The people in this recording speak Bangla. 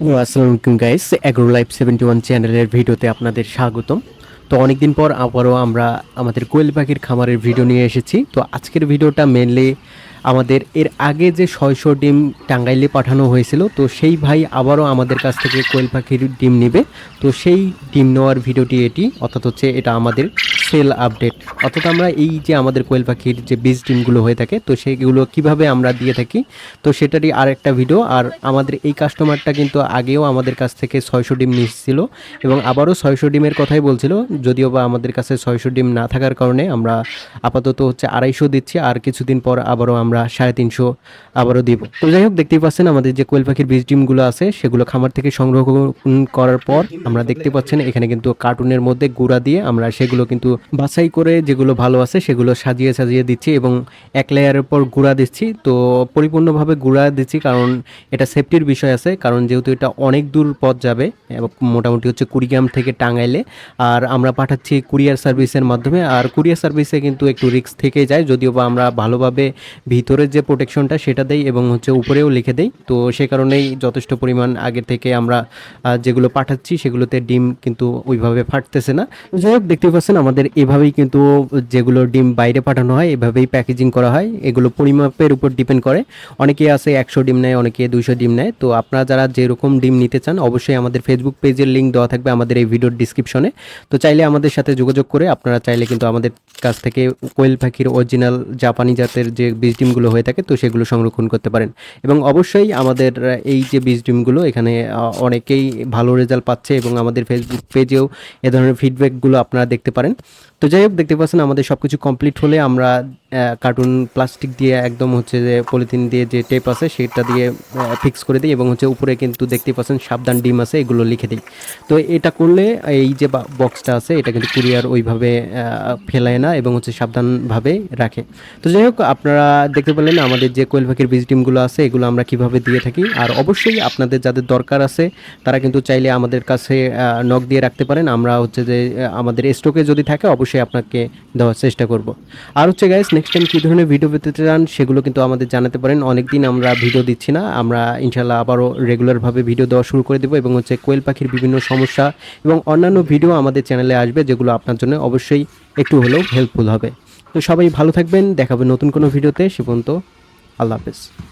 আসসালামু আলাইকুম guys agro life seventy one চ্যানেলের ভিডিওতে আপনাদের স্বাগতম। তো অনেকদিন পর আবারও আমরা আমাদের কোয়েল পাখির খামারের ভিডিও নিয়ে এসেছি। তো আজকের ভিডিওটা মেনলি আমাদের এর আগে যে ছয়শো ডিম টাঙ্গাইলে পাঠানো হয়েছিল, তো সেই ভাই আবারও আমাদের কাছ থেকে কোয়েল পাখির ডিম নেবে। তো সেই ডিম নেওয়ার ভিডিওটি এটি, অর্থাৎ হচ্ছে এটা আমাদের সেল আপডেট অর্থাৎ আমরা এই যে আমাদের কোয়েল পাখির যে বীজ ডিমগুলো হয়ে থাকে, তো সেইগুলো কীভাবে আমরা দিয়ে থাকি, তো সেটারই আর একটা ভিডিও আর আমাদের এই কাস্টমারটা কিন্তু আগেও আমাদের কাছ থেকে ছয়শো ডিম নিচ্ছিল এবং আবারও ছয়শো ডিমের কথাই বলছিল, যদিও বা আমাদের কাছে ছয়শো ডিম না থাকার কারণে আমরা আপাতত হচ্ছে আড়াইশো দিচ্ছি, আর কিছুদিন পর আবারও আমরা সাড়ে তিনশো আবারও দিব। তো যাই হোক, দেখতেই পাচ্ছেন আমাদের যে কোয়েল পাখির বীজ ডিমগুলো আছে, সেগুলো খামার থেকে সংগ্রহ করার পর আমরা দেখতে পাচ্ছেন এখানে কিন্তু কার্টুনের মধ্যে গুঁড়া দিয়ে আমরা সেগুলো কিন্তু বাছাই করে যেগুলো ভালো আছে সেগুলো সাজিয়ে সাজিয়ে দিচ্ছি এবং এক লেয়ারের পর গুঁড়া দিচ্ছি। তো পরিপূর্ণভাবে গুঁড়া দিচ্ছি কারণ এটা সেফটির বিষয় আছে, কারণ যেহেতু এটা অনেক দূর পথ যাবে মোটামুটি হচ্ছে কুড়িগ্রাম থেকে টাঙ্গাইলে। আর আমরা পাঠাচ্ছি কুরিয়ার সার্ভিসের মাধ্যমে, আর কুরিয়ার সার্ভিসে কিন্তু একটু রিস্ক থেকে যায়, যদিও বা আমরা ভালোভাবে ভিতরের যে প্রোটেকশনটা সেটা দেই এবং হচ্ছে উপরেও লিখে দেই। তো সে কারণেই যথেষ্ট পরিমাণ আগের থেকে আমরা যেগুলো পাঠাচ্ছি সেগুলোতে ডিম কিন্তু ওইভাবে ফাটতেছে না। যাই হোক, দেখতে পাচ্ছেন আমাদের এভাবেই কিন্তু যেগুলো ডিম বাইরে পাঠানো হয়, এভাবেই প্যাকেজিং করা হয়। এগুলো পরিমাপের উপর ডিপেন্ড করে। অনেকে আছে একশো ডিম নেয়, অনেকে দুইশো ডিম নেয়। তো আপনারা যারা যেরকম ডিম নিতে চান, অবশ্যই আমাদের ফেসবুক পেজের লিঙ্ক দেওয়া থাকবে আমাদের এই ভিডিওর ডিসক্রিপশনে তো চাইলে আমাদের সাথে যোগাযোগ করে আপনারা চাইলে কিন্তু আমাদের কাছ থেকে কোয়েল পাখির অরিজিনাল জাপানি জাতের যে বীজ ডিমগুলো হয়ে থাকে, তো সেগুলো সংরক্ষণ করতে পারেন। এবং অবশ্যই আমাদের এই যে বীজ ডিমগুলো, এখানে অনেকেই ভালো রেজাল্ট পাচ্ছে এবং আমাদের ফেসবুক পেজেও এ ধরনের ফিডব্যাকগুলো আপনারা দেখতে পারেন। তো যাই হোক দেখতে পাচ্ছেন আমাদের সবকিছু কমপ্লিট হলে আমরা কার্টুন প্লাস্টিক দিয়ে একদম হচ্ছে যে পলিথিন দিয়ে যে টেপ আছে, সেটা দিয়ে ফিক্স করে দিই এবং হচ্ছে উপরে কিন্তু দেখতে পাচ্ছেন সাবধান ডিম আছে, এগুলো লিখে দিই। তো এটা করলে এই যে বক্সটা আছে, এটা কিন্তু কুরিয়ার ওইভাবে ফেলায় না এবং হচ্ছে সাবধানভাবে রাখে। তো যাই হোক, আপনারা দেখতে পেলেন আমাদের যে কোয়েল পাখির বীজ ডিমগুলো আছে, এগুলো আমরা কীভাবে দিয়ে থাকি। আর অবশ্যই আপনাদের যাদের দরকার আছে, তারা কিন্তু চাইলে আমাদের কাছে নক দিয়ে রাখতে পারেন। আমরা হচ্ছে যে আমাদের স্টকে যদি থাকে, অবশ্যই আপনাকে দেওয়ার চেষ্টা করব। আর হচ্ছে গাইস নেক্সট টাইম কী ধরনের ভিডিও পেতে চান, সেগুলো কিন্তু আমাদের জানাতে পারেন। অনেকদিন আমরা ভিডিও দিচ্ছি না। আমরা ইনশাল্লাহ আবারও রেগুলারভাবে ভিডিও দেওয়া শুরু করে দেবো এবং হচ্ছে কোয়েল পাখির বিভিন্ন সমস্যা এবং অন্যান্য ভিডিও আমাদের চ্যানেলে আসবে, যেগুলো আপনার জন্য অবশ্যই একটু হলেও হেল্পফুল হবে। তো সবাই ভালো থাকবেন, দেখাবে নতুন কোনো ভিডিওতে সে পর্যন্ত আল্লাহ হাফেজ।